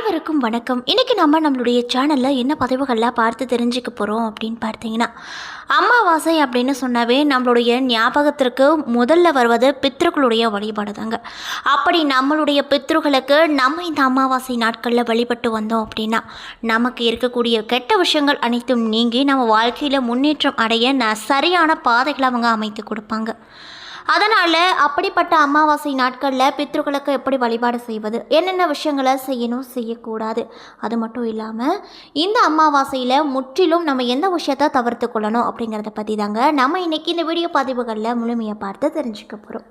அனைவருக்கும் வணக்கம். இன்றைக்கி நம்ம நம்மளுடைய சேனலில் என்ன பதிவுகள்லாம் பார்த்து தெரிஞ்சுக்க போகிறோம் அப்படின்னு பார்த்தீங்கன்னா அமாவாசை அப்படின்னு சொன்னாவே நம்மளுடைய ஞாபகத்திற்கு முதல்ல வருவது பித்ருக்களுடைய வழிபாடு தாங்க. அப்படி நம்மளுடைய பித்ருக்களுக்கு நம்ம இந்த அமாவாசை நாட்களில் வழிபட்டு வந்தோம் அப்படின்னா நமக்கு இருக்கக்கூடிய கெட்ட விஷயங்கள் அனைத்தும் நீங்கி நம்ம வாழ்க்கையில் முன்னேற்றம் அடைய ந சரியான பாதைகளை அவங்க அமைத்து கொடுப்பாங்க. அதனால் அப்படிப்பட்ட அமாவாசை நாட்களில் பித்ருக்களுக்கு எப்படி வழிபாடு செய்வது என்னென்ன விஷயங்களை செய்யணும் செய்யக்கூடாது அது மட்டும் இல்லாமல் இந்த அமாவாசையில் முற்றிலும் நம்ம எந்த விஷயத்த தவிர்த்து கொள்ளணும் அப்படிங்கிறத பற்றி தாங்க நம்ம இன்றைக்கி இந்த வீடியோ பதிவுகளில் முழுமையாக பார்த்து தெரிஞ்சுக்க போகிறோம்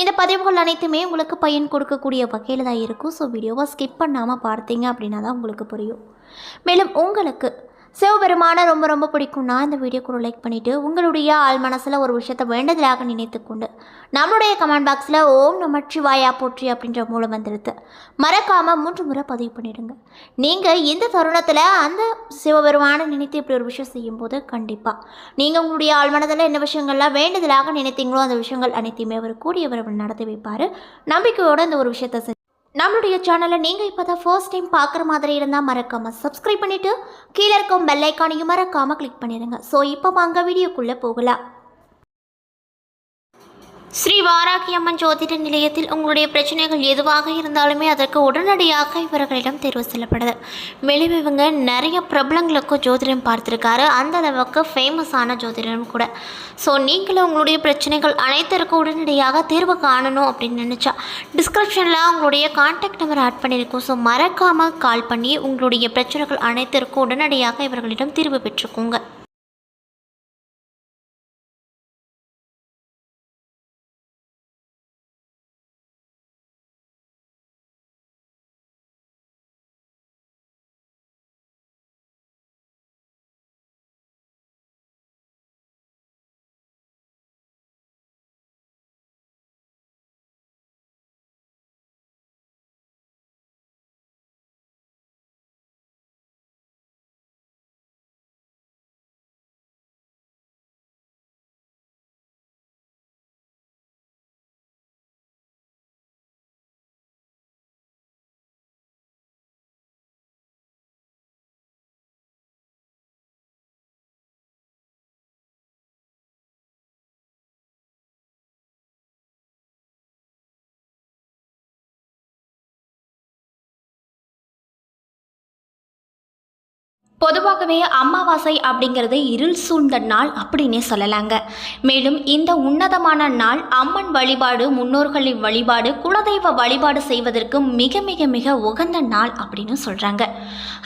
இந்த பதிவுகள் அனைத்துமே உங்களுக்கு பயன் கொடுக்கக்கூடிய வகையில் தான் இருக்கும். ஸோ வீடியோவை ஸ்கிப் பண்ணாமல் பார்த்தீங்க அப்படின்னா தான் உங்களுக்கு புரியும். மேலும் உங்களுக்கு சிவபெருமானை ரொம்ப ரொம்ப பிடிக்கும்னா இந்த வீடியோக்குள்ள லைக் பண்ணிவிட்டு உங்களுடைய ஆள் மனசில் ஒரு விஷயத்தை வேண்டதிலாக நினைத்து கொண்டு நம்மளுடைய கமெண்ட் பாக்ஸில் ஓம் நமச்சிவாயா போற்றி அப்படின்ற மூலம் வந்துடுது. மறக்காமல் மூன்று முறை பதிவு பண்ணிடுங்க. நீங்கள் இந்த தருணத்தில் அந்த சிவபெருமானை நினைத்து இப்படி ஒரு விஷயம் செய்யும்போது கண்டிப்பாக நீங்கள் உங்களுடைய ஆள் மனதில் என்ன விஷயங்கள்லாம் வேண்டுதலாக நினைத்தீங்களோ அந்த விஷயங்கள் அனைத்தையுமே அவர் கூடியவர் நடத்தி வைப்பார். நம்பிக்கையோடு அந்த ஒரு விஷயத்தை நம்மளுடைய சேனலை நீங்கள் இப்போ தான் ஃபர்ஸ்ட் டைம் பார்க்குற மாதிரி இருந்தால் மறக்காமல் சப்ஸ்கிரைப் பண்ணிவிட்டு கீழே இருக்கும் பெல்லைக்கானையும் மறக்காமல் கிளிக் பண்ணிடுங்க. ஸோ இப்போ வாங்க வீடியோக்குள்ளே போகலாம். ஸ்ரீ வாராகி அம்மன் ஜோதிட நிலையத்தில் உங்களுடைய பிரச்சனைகள் எதுவாக இருந்தாலுமே அதற்கு உடனடியாக இவர்களிடம் தேர்வு செல்லப்படுது மேலும் இவங்க நிறைய பிரபலங்களுக்கும் ஜோதிடம் பார்த்துருக்காரு. அந்த அளவுக்கு ஃபேமஸான ஜோதிடம் கூட. ஸோ நீங்களும் உங்களுடைய பிரச்சனைகள் அனைத்திற்கும் உடனடியாக தேர்வு காணணும் அப்படின்னு நினச்சா டிஸ்கிரிப்ஷனில் உங்களுடைய கான்டாக்ட் நம்பர் ஆட் பண்ணியிருக்கோம் ஸோ மறக்காமல் கால் பண்ணி உங்களுடைய பிரச்சனைகள் அனைத்திற்கும் உடனடியாக இவர்களிடம் தீர்வு பெற்றுக்கோங்க. பொதுவாகவே அமாவாசை அப்படிங்கிறது இருள் சூழ்ந்த நாள் அப்படின்னே சொல்லலாங்க. மேலும் இந்த உன்னதமான நாள் அம்மன் வழிபாடு முன்னோர்களின் வழிபாடு குலதெய்வ வழிபாடு செய்வதற்கு மிக மிக மிக உகந்த நாள் அப்படின்னு சொல்கிறாங்க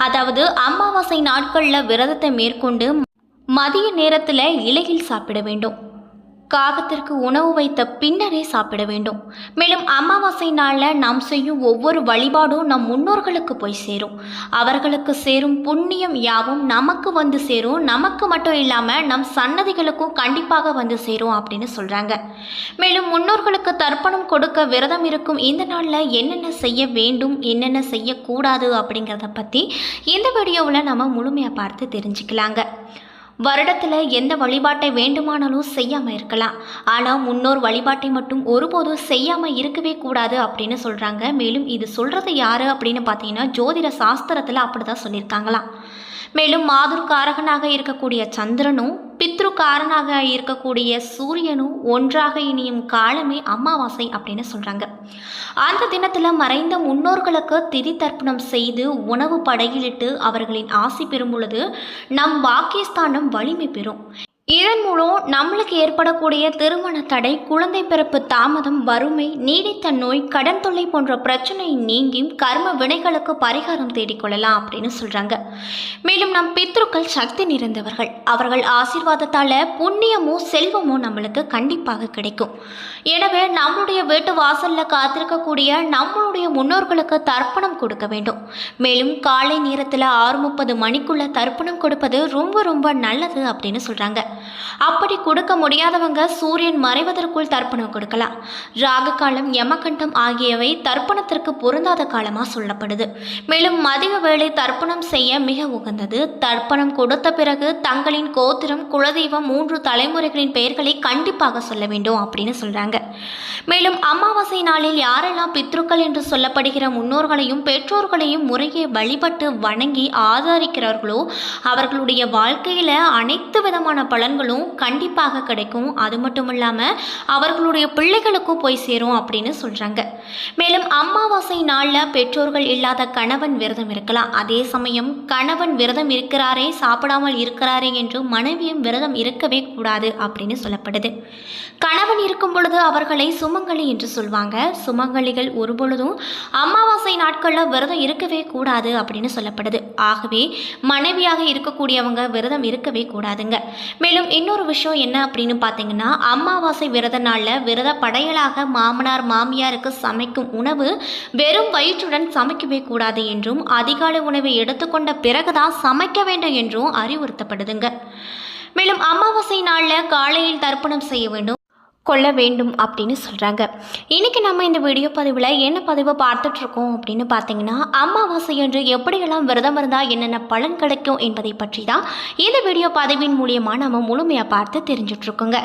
அதாவது அமாவாசை நாட்களில் விரதத்தை மேற்கொண்டு மதிய நேரத்தில் இலையில் சாப்பிட வேண்டும். காகத்திற்கு உணவு வைத்த பின்னரே சாப்பிட வேண்டும். மேலும் அமாவாசை நாளில் நாம் செய்யும் ஒவ்வொரு வழிபாடும் நம் முன்னோர்களுக்கு போய் சேரும். அவர்களுக்கு சேரும் புண்ணியம் யாவும் நமக்கு வந்து சேரும். நமக்கு மட்டும் இல்லாமல் நம் சன்னதிகளுக்கும் கண்டிப்பாக வந்து சேரும் அப்படின்னு சொல்கிறாங்க மேலும் முன்னோர்களுக்கு தர்ப்பணம் கொடுக்க விரதம் இருக்கும் இந்த நாளில் என்னென்ன செய்ய வேண்டும் என்னென்ன செய்யக்கூடாது அப்படிங்கிறத பற்றி இந்த வீடியோவில் நம்ம முழுமையாக பார்த்து தெரிஞ்சுக்கலாங்க. வருடத்தில் எந்த வழிபாட்டை வேண்டுமானாலும் செய்யாமல் இருக்கலாம். ஆனால் முன்னோர் வழிபாட்டை மட்டும் ஒருபோதும் செய்யாமல் இருக்கவே கூடாது அப்படின்னு சொல்கிறாங்க மேலும் இது சொல்கிறது யார் அப்படின்னு பார்த்தீங்கன்னா ஜோதிட சாஸ்திரத்தில் அப்படி தான் சொல்லியிருக்காங்களாம். மேலும் மாதுர்காரகனாக இருக்கக்கூடிய சந்திரனும் பித்ருக்காரனாக இருக்கக்கூடிய சூரியனும் ஒன்றாக இனியும் காலமே அமாவாசை அப்படின்னு சொல்கிறாங்க அந்த தினத்தில் மறைந்த முன்னோர்களுக்கு திதி தர்ப்பணம் செய்து உணவு படையிலிட்டு அவர்களின் ஆசி பெறும் பொழுது நம் பாக்கியஸ்தானம் வலிமை பெறும். இதன் மூலம் நம்மளுக்கு ஏற்படக்கூடிய திருமண தடை குழந்தை பிறப்பு தாமதம் வறுமை நீடித்த நோய் கடன் தொல்லை போன்ற பிரச்சனை நீங்கி கர்ம வினைகளுக்கு பரிகாரம் தேடிக்கொள்ளலாம் அப்படின்னு சொல்கிறாங்க மேலும் நம் பித்ருக்கள் சக்தி நிறைந்தவர்கள். அவர்கள் ஆசீர்வாதத்தால புண்ணியமோ செல்வமோ நம்மளுக்கு கண்டிப்பாக கிடைக்கும். எனவே நம்மளுடைய வீட்டு வாசலில் காத்திருக்கக்கூடிய நம்மளுடைய முன்னோர்களுக்கு தர்ப்பணம் கொடுக்க வேண்டும். மேலும் காலை நேரத்தில் ஆறு முப்பது மணிக்குள்ள தர்ப்பணம் கொடுப்பது ரொம்ப ரொம்ப நல்லது அப்படின்னு சொல்கிறாங்க அப்படி கொடுக்க முடியாதவங்க சூரியன் மறைவதற்குள் தர்ப்பணம் கொடுக்கலாம். ராகு காலம் யமகண்டம் ஆகியவை தர்ப்பணத்திற்கு பொருந்தாத காலமாக சொல்லப்படுது. மேலும் மதிய வேளை தர்ப்பணம் செய்ய மிக உகந்தது. தர்ப்பணம் கொடுத்த பிறகு தங்களின் கோத்திரம் குலதெய்வம் மூன்று தலைமுறைகளின் பெயர்களை கண்டிப்பாக சொல்ல வேண்டும் அப்படின்னு சொல்கிறாங்க மேலும் அமாவாசை நாளில் யாரெல்லாம் பித்ருக்கள் என்று சொல்லப்படுகிற முன்னோர்களையும் பெற்றோர்களையும் முறையே வழிபட்டு வணங்கி ஆதரிக்கிறார்களோ அவர்களுடைய வாழ்க்கையில் அனைத்து விதமான பலன்களும் கண்டிப்பாக கிடைக்கும். அது மட்டும் இல்லாமல் அவர்களுடைய பிள்ளைகளுக்கும் போய் சேரும் அப்படின்னு சொல்கிறாங்க மேலும் அமாவாசை நாளில் பெற்றோர்கள் இல்லாத கணவன் விரதம் இருக்கலாம். அதே சமயம் கணவன் விரதம் இருக்கிறாரே சாப்பிடாமல் இருக்கிறாரே என்று மனைவியும் விரதம் இருக்கவே கூடாது அப்படின்னு சொல்லப்படுது. கணவன் இருக்கும் பொழுது அவர்களை சுமங்கலி என்று சொல்வாங்க. சுமங்கலிகள் ஒரு பொழுதும் அமாவாசை நாட்களில் விரதம் இருக்கவே கூடாது அப்படின்னு சொல்லப்படுது. ஆகவே மனைவியாக இருக்கக்கூடியவங்க விரதம் இருக்கவே கூடாதுங்க. மேலும் இன்னொரு விஷயம் என்ன அப்படின்னு பார்த்தீங்கன்னா அமாவாசை விரத நாளில் விரத படையலாக மாமனார் மாமியாருக்கு சமைக்கும் உணவு வெறும் வயிற்றுடன் சமைக்கவே கூடாது என்றும் அதிகாலை உணவை எடுத்துக்கொண்ட பிறகுதான் சமைக்க வேண்டும் என்றும் அறிவுறுத்தப்படுதுங்க. மேலும் அமாவாசை நாளில் காலையில் தர்ப்பணம் செய்ய வேண்டும். கொள்ள வேண்டும் அப்படின்னு சொல்கிறாங்க இன்றைக்கி நம்ம இந்த வீடியோ பதிவில் என்ன பதிவை பார்த்துட்ருக்கோம் அப்படின்னு பார்த்தீங்கன்னா அமாவாசை என்று எப்படியெல்லாம் விரதம் இருந்தால் என்னென்ன பலன் கிடைக்கும் என்பதை பற்றி தான் இந்த வீடியோ பதிவின் மூலியமாக நம்ம முழுமையாக பார்த்து தெரிஞ்சிட்ருக்கோங்க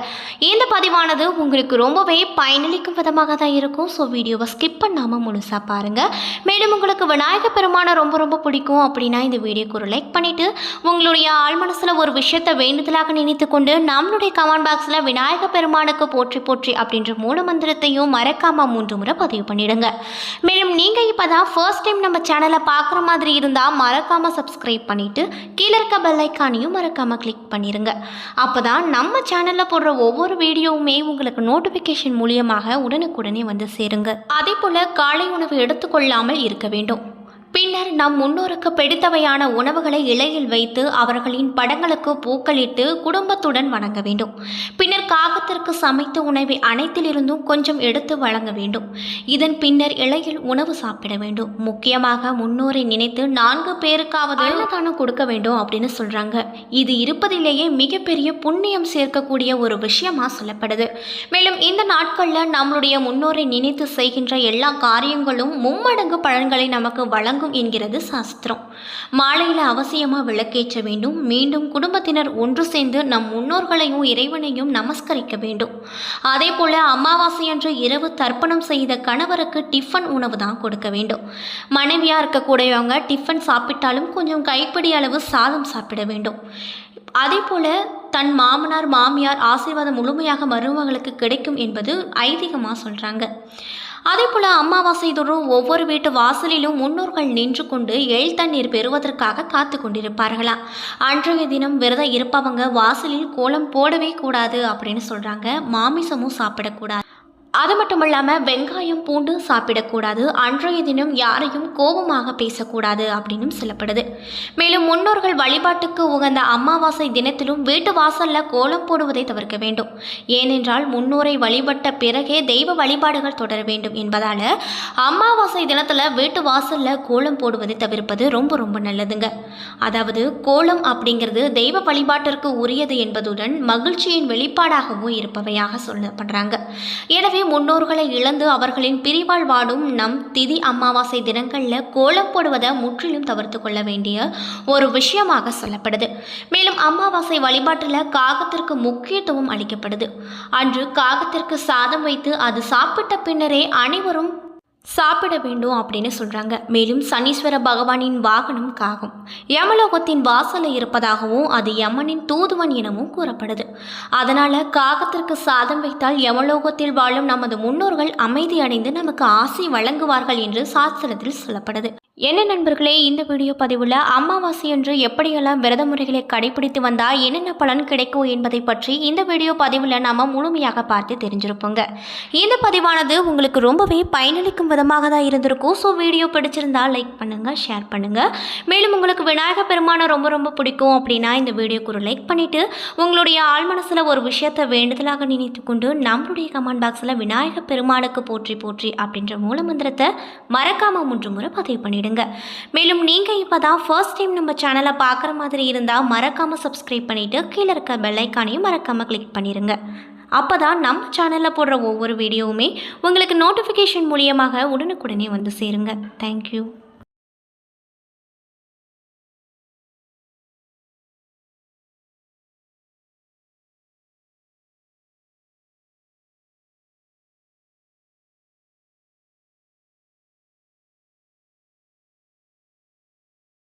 இந்த பதிவானது உங்களுக்கு ரொம்பவே பயனளிக்கும் விதமாக தான் இருக்கும். ஸோ வீடியோவை ஸ்கிப் பண்ணாமல் முழுசாக பாருங்கள் மேலும் உங்களுக்கு விநாயக பெருமானை ரொம்ப ரொம்ப பிடிக்கும் அப்படின்னா இந்த வீடியோக்கு ஒரு லைக் பண்ணிவிட்டு உங்களுடைய ஆள் மனசில் ஒரு விஷயத்தை வேண்டுதலாக நினைத்து கொண்டு நம்மளுடைய கமெண்ட் பாக்ஸில் விநாயக பெருமானுக்கு போற்றி போற்றி அப்படின்ற மூல மந்திரத்தையும் மறக்காமல் மூன்று முறை பதிவு பண்ணிடுங்க. மேலும் நீங்கள் இப்போ தான் ஃபர்ஸ்ட் டைம் நம்ம சேனலை பார்க்குற மாதிரி இருந்தால் மறக்காமல் சப்ஸ்கிரைப் பண்ணிவிட்டு கீழே இருக்க பெல்லைக்கானையும் மறக்காமல் கிளிக் பண்ணிடுங்க அப்போ தான் நம்ம சேனலில் போடுற ஒவ்வொரு வீடியோவுமே உங்களுக்கு நோட்டிஃபிகேஷன் மூலியமாக உடனுக்குடனே வந்து சேருங்க. அதே போல் காலை உணவு எடுத்துக்கொள்ளாமல் இருக்க வேண்டும். பின்னர் நம் முன்னோருக்கு பிடித்தவையான உணவுகளை இலையில் வைத்து அவர்களின் படங்களுக்கு பூக்களிட்டு குடும்பத்துடன் வணங்க வேண்டும். பின்னர் காகத்திற்கு சமைத்த உணவை அனைத்திலிருந்தும் கொஞ்சம் எடுத்து வழங்க வேண்டும். இதன் பின்னர் இலையில் உணவு சாப்பிட வேண்டும். முக்கியமாக முன்னோரை நினைத்து நான்கு பேருக்காவது அன்னதானம் கொடுக்க வேண்டும் அப்படின்னு சொல்றாங்க. இது இருப்பதிலேயே மிகப்பெரிய புண்ணியம் சேர்க்கக்கூடிய ஒரு விஷயமா சொல்லப்படுது. மேலும் இந்த நாட்களில் நம்மளுடைய முன்னோரை நினைத்து செய்கின்ற எல்லா காரியங்களும் மும்மடங்கு பலன்களை நமக்கு வழங்கும் என்கிறது சாஸ்திரம். மாலையில் அவசியமாக விளக்கேற்ற வேண்டும். மீண்டும் குடும்பத்தினர் ஒன்று சேர்ந்து நம் முன்னோர்களையும் இறைவனையும் நமஸ்கரிக்க வேண்டும். அதே போல அமாவாசை அன்று இரவு தர்ப்பணம் செய்த கணவருக்கு டிஃபன் உணவு தான் கொடுக்க வேண்டும். மனைவியாக இருக்கக்கூடியவங்க டிஃபன் சாப்பிட்டாலும் கொஞ்சம் கைப்பிடி அளவு சாதம் சாப்பிட வேண்டும். அதே போல தன் மாமனார் மாமியார் ஆசீர்வாதம் முழுமையாக மருமகளுக்கு கிடைக்கும் என்பது ஐதீகமாக சொல்கிறாங்க அதே போல் அமாவாசை தோறும் ஒவ்வொரு வீட்டு வாசலிலும் முன்னோர்கள் நின்று கொண்டு எள் தண்ணீர் பெறுவதற்காக காத்து கொண்டிருப்பார்களாம் அன்றைய தினம் விரதம் இருப்பவங்க வாசலில் கோலம் போடவே கூடாது அப்படின்னு சொல்கிறாங்க மாமிசமும் சாப்பிடக்கூடாது. அது மட்டும் இல்லாமல் வெங்காயம் பூண்டு சாப்பிடக்கூடாது. அன்றைய தினம் யாரையும் கோபமாக பேசக்கூடாது அப்படின்னும் சொல்லப்படுது. மேலும் முன்னோர்கள் வழிபாட்டுக்கு உகந்த அமாவாசை தினத்திலும் வீட்டு வாசலில் கோலம் போடுவதை தவிர்க்க வேண்டும். ஏனென்றால் முன்னோரை வழிபட்ட பிறகே தெய்வ வழிபாடுகள் தொடர வேண்டும் என்பதால் அமாவாசை தினத்தில் வீட்டு வாசலில் கோலம் போடுவதை தவிர்ப்பது ரொம்ப ரொம்ப நல்லதுங்க. அதாவது கோலம் அப்படிங்கிறது தெய்வ வழிபாட்டிற்கு உரியது என்பதுடன் மகிழ்ச்சியின் வெளிப்பாடாகவும் இருப்பவையாக சொல்லப்படுறாங்க. எனவே முன்னோர்களை இழந்து அவர்களின் பிரிவால் வாடும் நம் திதி அமாவாசை தினங்களில் கோலம் போடுவதை முற்றிலும் தவிர்த்து கொள்ள வேண்டிய ஒரு விஷயமாக சொல்லப்படுது. மேலும் அமாவாசை வழிபாட்டில் காகத்திற்கு முக்கியத்துவம் அளிக்கப்படுது. அன்று காகத்திற்கு சாதம் வைத்து அது சாப்பிட்ட பின்னரே அனைவரும் சாப்பிட வேண்டும் அப்படின்னு சொல்கிறாங்க மேலும் சனீஸ்வர பகவானின் வாகனம் காகம். யமலோகத்தின் வாசலில் இருப்பதாகவும் அது யமனின் தூதுவன் எனவும் கூறப்படுது. அதனால் காகத்திற்கு சாதம் வைத்தால் யமலோகத்தில் வாழும் நமது முன்னோர்கள் அமைதி அடைந்து நமக்கு ஆசை வழங்குவார்கள் என்று சாஸ்திரத்தில் சொல்லப்படுது. என்ன நண்பர்களே இந்த வீடியோ பதிவில் அமாவாசை என்று எப்படியெல்லாம் விரத முறைகளை கடைபிடித்து வந்தால் என்னென்ன பலன் கிடைக்கும் என்பதை பற்றி இந்த வீடியோ பதிவில் நாம் முழுமையாக பார்த்து தெரிஞ்சிருப்போங்க. இந்த பதிவானது உங்களுக்கு ரொம்பவே பயனளிக்கும் விதமாக தான் இருந்திருக்கும். ஸோ வீடியோ பிடிச்சிருந்தா லைக் பண்ணுங்கள் ஷேர் பண்ணுங்கள் மேலும் உங்களுக்கு விநாயக பெருமானை ரொம்ப ரொம்ப பிடிக்கும் அப்படின்னா இந்த வீடியோக்கு ஒரு லைக் பண்ணிவிட்டு உங்களுடைய ஆள் மனசில் ஒரு விஷயத்தை வேண்டுதலாக நினைத்து கொண்டு நம்மளுடைய கமெண்ட் பாக்ஸில் விநாயக பெருமானுக்கு போற்றி போற்றி அப்படின்ற மூலமந்திரத்தை மறக்காமல் மூன்று முறை பதிவு பண்ணிவிடுங்க மேலும் நீங்கள் இப்போ தான் ஃபர்ஸ்ட் டைம் நம்ம சேனலை பார்க்குற மாதிரி இருந்தால் மறக்காமல் சப்ஸ்கிரைப் பண்ணிவிட்டு கீழே இருக்க பெல்லைக்கானையும் மறக்காமல் கிளிக் பண்ணிடுங்க அப்போ தான் நம்ம சேனலில் போடுற ஒவ்வொரு வீடியோவுமே உங்களுக்கு நோட்டிஃபிகேஷன் மூலியமாக உடனுக்குடனே வந்து சேருங்க. தேங்க்யூ